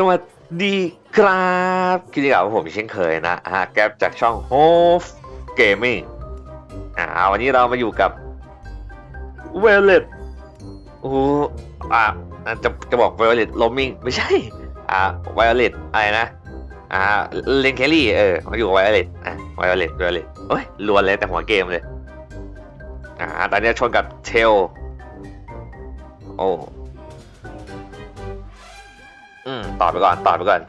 สวัสดีครับคิดดีกับผมเช่นเคยนะฮะแก๊ปจากช่อง h o f Gaming อ่าวันนี้เรามาอยู่กับ v i o l e t โอ้อ่าจะจะบอก v i o l e t Roaming ไม่ใช่ อ่า v i o l e t อะไรนะ อ่าเลนเคลลี่เออมาอยู่กับ v i o l e t อะ v i o l e t v i o l e t โอ้ยรวนเลยแต่หัวเกมเลย อ่าตอนนี้ชนกับเทลโอ้ อืมต่อไปก่อนต่อไปก่อน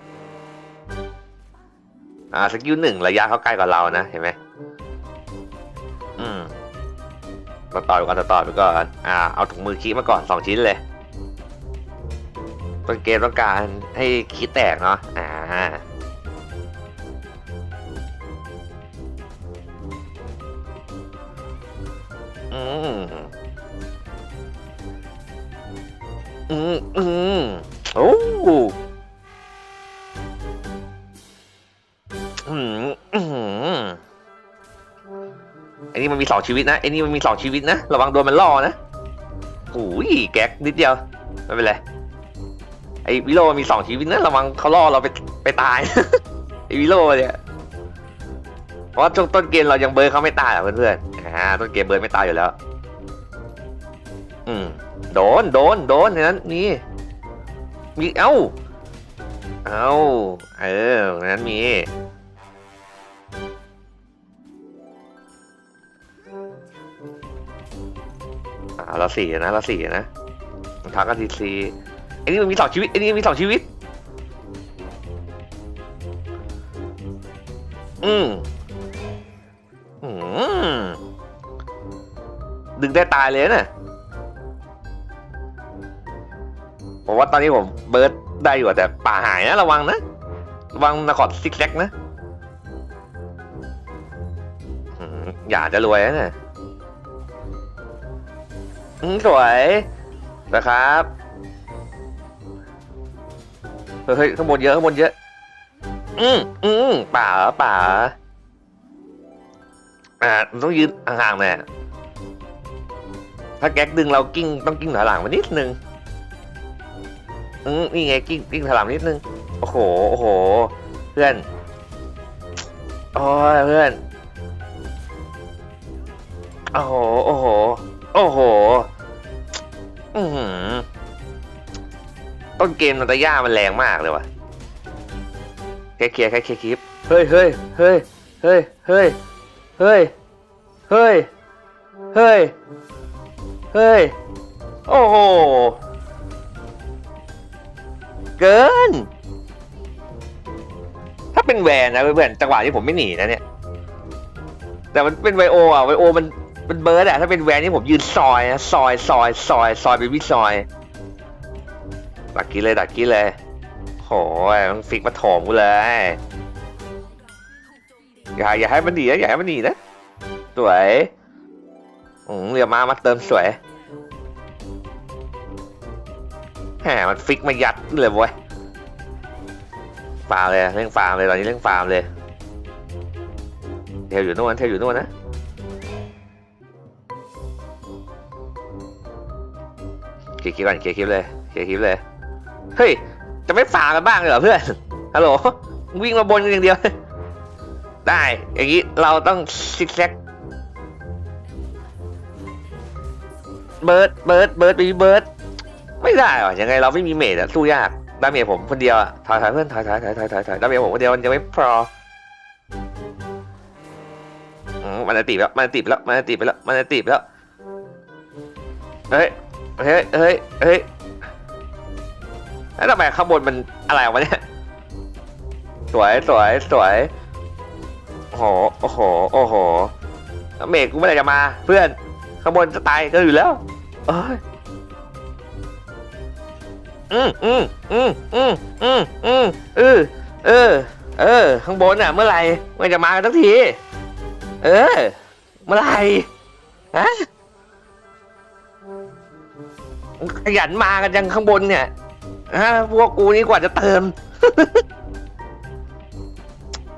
อ่าสกิลหนึ่งระยะเขาใกล้กว่าเรานะเห็นไหมอืมต่อต่อไปก่อนต่อต่อไปก่อนอ่าเอาถุงมือคีมาก่อนสองชิ้นเลยต้นเกมต้องการให้คีแตกเนาะอ่าอืมอืมอืม โอ้อืมอืมไอ้นี่มันมีสองชีวิตนะไอ้นี่มันมีสองชีวิตนะ ระวังโดนมันล่อนะโอ้ยแก๊กนิดเดียว ไม่เป็นไร ไอ้วิโร่มีสองชีวิตนะ ระวังเขาล่อเราไปไปตาย ไอ้วิโรเนี่ย เพราะช่วงต้นเกมเรายังเบิร์เขาไม่ตายเพื่อนๆอ่าต้นเกมเบิร์ไม่ตายอยู่แล้ว อืม โดน โดน โดนอย่างนั้นนี่ มีเอ้า เอ้า เออนั้นมี อ่าเราสี่นะเราสี่นะทักกันทีซีอ้นี่มันมีสองชีวิตอ้นี่มีสองชีวิต อืมอืมดึงได้ตายเลยนะ ผมว่าตอนนี้ผมเบิร์ดได้อยู่แต่ป่าหายนะระวังนะ ระวังนาคอดซิกแซกนะอยากจะรวยนะเนี่ยสวยนะครับเฮ้ยข้างบนเยอะข้างบนเยอะ อืมอืมป่าป่าอ่าต้องยืนห่างๆหน่ยถ้าแก๊กดึงเรากิ้งต้องกิ้งถอยหลังมานิดนึง อืมนี่ไงกิ้งกิ้งถลังนิดนึง โอ้โห โอ้โห เพื่อนโอ้ยเพื่อน โอ้โห โอ้โห โอ้โห อือหือต้นเกมนันตย่ามันแรงมากเลยว่ะแค่เคลียร์แค่เคลียร์คลิป เฮ้ยเฮ้ยเฮ้ยเฮ้ยเฮ้ยเฮ้ยเฮ้ยเฮ้ยเฮ้ย โอ้โห เกิน ถ้าเป็นแวนนะเพื่อนๆจังหวะที่ผมไม่หนีนะเนี่ย แต่มันเป็นไวโออะไวโอมันเป็นเบิร์ดอะถ้าเป็นแวนนี่ผมยืนซอยนะซอยซอยซอยซอยเป็นวิซอยดักกี้เลยดักกี้เลยโหยมันฟิกมาถมกูเลยอย่าอย่าให้มันหนีนะอย่าให้มันหนีนะสวยอืมเดี๋ยวมามาเติมสวย แหมมันฟิกมายัดเลยเว้ยฟาร์มเลยเร่งฟาร์มเลยตอนนี้เร่งฟาร์มเลยเทลอยู่นู่นเทลอยู่นู่นนะเคลียร์คลิปก่อนเคลียร์คลิปเลยเคลียร์คลิปเลยเฮ้ยจะไม่ฟาร์มกันบ้างเลยเหรอเพื่อนฮัลโหลวิ่งมาบนกันอย่างเดียว ได้อย่างนี้เราต้องซิกแซกเบิร์ดเบิร์ดเบิร์ดบีเบิร์ด ไม่ได้หรอยังไงเราไม่มีเมดอะสู้ยากดาเมจผมคนเดียวอะถอยถอยเพื่อนถอยถอยถอยถอยถอยถอยดาเมจผมคนเดียวมันยังไม่พออืมมันจะตีบแล้วมันจะตีบแล้วมันจะตีไปแล้วมันจะตีบแล้วเฮ้ยเฮ้ยเฮ้ยเฮ้ยแล้วทำไมข้างบนมันอะไรวะเนี่ยสวยสวยสวยโอ้โหโอ้โหโอ้โหเมฆกูไม่ได้จะมา เพื่อนข้างบนจะตายก็อยู่แล้วเอ้ย อืมอืมอืมอืมอืมอืมเออเออ เออ ข้างบนน่ะ เมื่อไหร่มื่จะมากันสักที เออ เมื่อไหร่ฮะขยันมากันจังข้างบนเนี่ยฮะพวกกูนี่กว่าจะเติม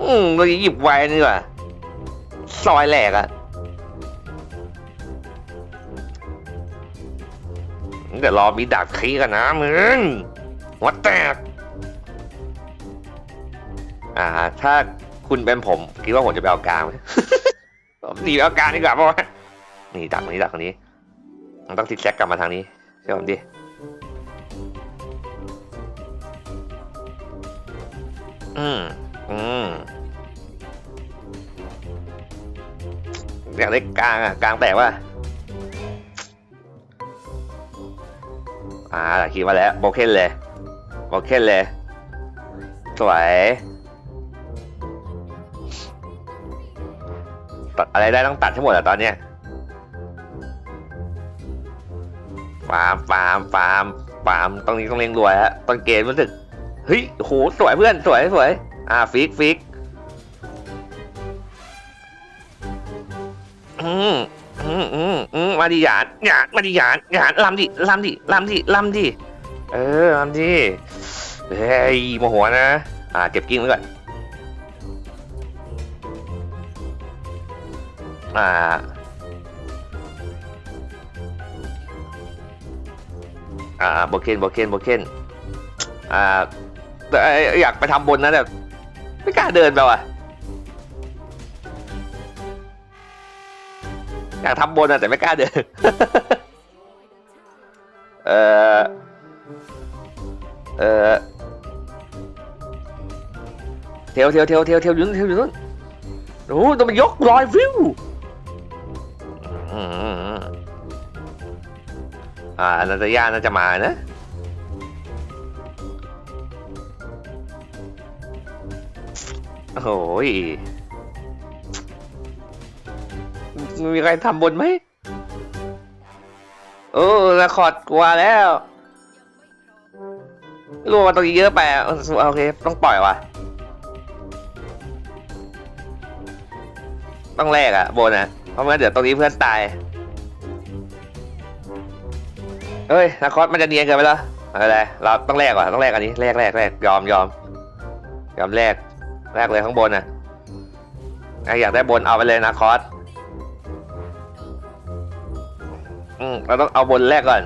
อืมเราหยิบไว้นี่ว่ะซอยแหลกอะ เดี๋ยวรอมีดาบคีกันนะมึงหัวแตก อ่า ถ้าคุณเป็นผม คิดว่าผมจะไปเอากลางไหมหนีไปเอากลางดีกว่าเพราะว่านี่ดักนี้ดักนี้มันต้องติดแซกกลับมาทางนี้เชื่อผมดิอืมอืมอยากได้กลางอะกลางแตกว่ะ อ่าคิดมาแล้วโบเคนเลยโบเคนเลย สวยตัดอะไรได้ต้องตัดทั้งหมดอะตอนเนี้ยฟาร์มฟาร์มฟาร์มฟาร์มตรงนี้ต้องเลี้ยงรวยฮะต้นเกมรู้สึกเฮ้ยโหสวยเพื่อนสวยสวยอ่าฟิกฟิกอืม มาดิหยาดหยาดมาดิหยาดหยาดลำดิลำดิลำดิลำดิเออลำดิเฮ้ยโมโหนะ อ่าเก็บกิ้งไว้ก่อนอ่าอ่าโบเคนโบเคนโบเคนอ่าแต่อยากไปทำบนนะแต่ไม่กล้าเดินไปว่ะ อยากทำบนอะแต่ไม่กล้าเดิน เออเออเทียวเทียวเทียวเทียวเทียวอยู่นู่นเทียวอยู่นู่นโอ้โหต้องมันยกลอยวิวอืมอ่านาตาย่าน่าจะมานะโอ้โหย มีใครทำบนไหมโอ้นาคอดกลัวแล้วรู้ว่าตรงนี้เยอะไปอะโอเค ต้องปล่อยว่ะ ต้องแลกอะโบนอะเพราะงั้นเดี๋ยวตรงนี้เพื่อนตายเฮ้ยนาคอสมันจะเนียนเกินไปแล้วอะไรเราต้องแลกก่อนต้องแลกอันนี้แลกแลกแลกยอมยอมยอมแลกแลกเลยข้างบนอะอยากได้บนเอาไปเลยนาคอส อืมเราต้องเอาบนแรกก่อน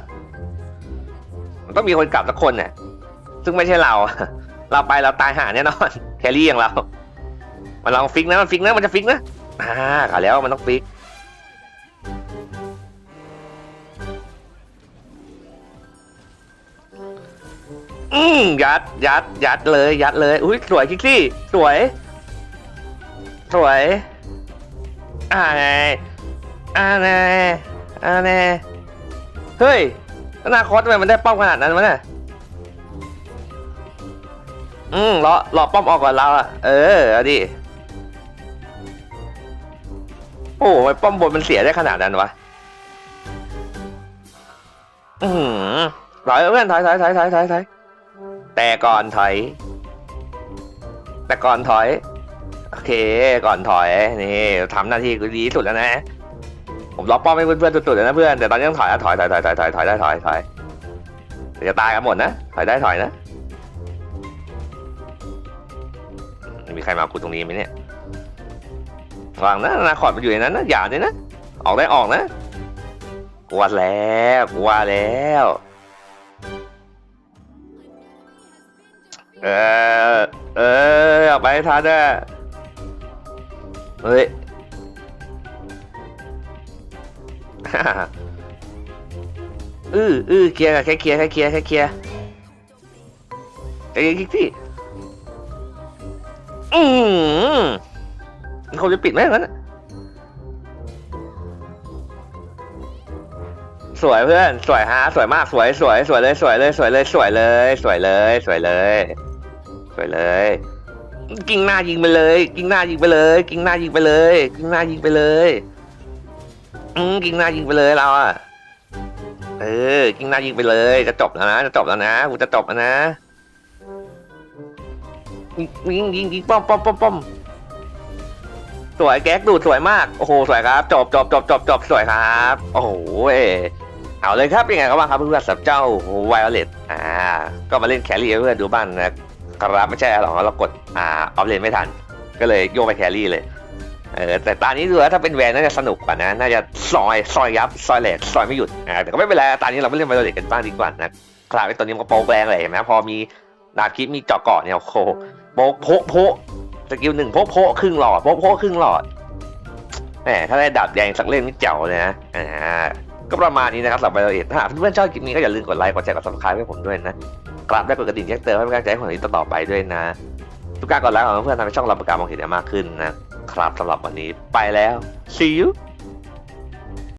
มันต้องมีคนกลับสักคนเนี่ยซึ่งไม่ใช่เรา เราไปเราตายหาแน่นอน แครี่อย่างเรา มันลองฟิกนะมันฟิกนะมันจะฟิกนะอ่าขาแล้วมันต้องฟิกอืมยัดยัดยัดเลย ยัดเลยอุ้ยสวยคิกซี่สวย สวยอ่าไงอ่าไง อ่าไงเฮ้ยอนาคตทำไมมันได้ป้อมขนาดนั้นวะเนี่ยอืมรอรอป้อมออกก่อนเราอะเออเอาดิโอ้ยป้อมบนมันเสียได้ขนาดนั้นวะ อืมถอยเพื่อนถอยถอยถอยถอยถอยถอยแต่ก่อนถอย แต่ก่อนถอย โอเค ก่อนถอย นี่ทำหน้าที่กูดีที่สุดแล้วนะ ผมล็อกป้อมให้เพื่อนๆสุดๆเลยนะเพื่อนแต่ตอนนี้ต้องถอยแล้วถอยถอยถอยถอยถอยถอยได้ถอยถอยเดี๋ยวจะตายกันหมดนะถอยได้ถอยนะมีใครมากูตรงนี้ไหมเนี่ยวางนะนาคอดมันอยู่ในนั้นนะอย่าเลยนะออกได้ออกนะกลัวแล้วกลัวแล้วเออเออออกไปให้ทันนะเฮ้ย อืออือเคลียร์กันแค่เคลียร์แค่เคลียร์แค่เคลียร์ไอ้กิ๊กที่อืมเขาจะปิดไหมงั้นสวยเพื่อนสวยฮะสวยมากสวยสวยสวยเลยสวยเลยสวยเลยสวยเลยสวยเลยสวยเลยสวยเลยกิ้งหน้ายิงไปเลย กิ้งหน้ายิงไปเลย กิ้งหน้ายิงไปเลย กิ้งหน้ายิงไปเลย อืมกิ้งหน้ายิงไปเลยเราอะเออ กิ้งหน้ายิงไปเลย จะจบแล้วนะ จะจบแล้วนะกูจะจบแล้วนะยิงยิงยิงป้อมป้อมป้อมป้อมสวยแก๊กดูดสวยมาก โอ้โห สวยครับ จบจบจบจบจบสวยครับ โอ้โหเอาเลยครับเป็นไงครับบ้าครับเพื่อนๆสับเจ้าไวโอเลตอ่า ก็มาเล่นแครี่เพื่อนดูบ้างนะครับไม่ใช่หรอกเรากดอ่าออฟเลนไม่ทัน ก็เลยโยกไปแครี่เลย เออแต่ตอนนี้ดูแล้วถ้าเป็นแวนน่าจะสนุกกว่านะ น่าจะซอยซอยยับซอยแหลกซอยไม่หยุดอ่าแต่ก็ไม่เป็นไรตอนนี้เราไม่เล่นไวโอเลตกันบ้างดีกว่านะครับไอ้ตัวนี้มันก็โป๊กแรงเลยเห็นไหมพอมีดาบคิดมีเจาะเกาะเนี่ยโอ้โหโป๊กโพะโพะสกิลหนึ่งโพะโพะครึ่งหลอดโพะโพะครึ่งหลอดแหมถ้าได้ดาบแดงสักเล่มนี่เจ๋วเลยนะอ่าก็ประมาณนี้นะครับสำหรับรายละเอียดถ้าเพื่อนๆชอบคลิปนี้ก็อย่าลืมกดไลค์กดแชร์กด subscribe ให้ผมด้วยนะกราบได้กดกระดิ่งแจ้งเตือนให้เป็นกำลังใจให้ผมในต่อไปด้วยนะ ทุกการกดไลค์ของเพื่อนๆทำให้ช่องเราประกาศมองเห็นได้มากขึ้นนะ ครับสำหรับวันนี้ไปแล้ว see you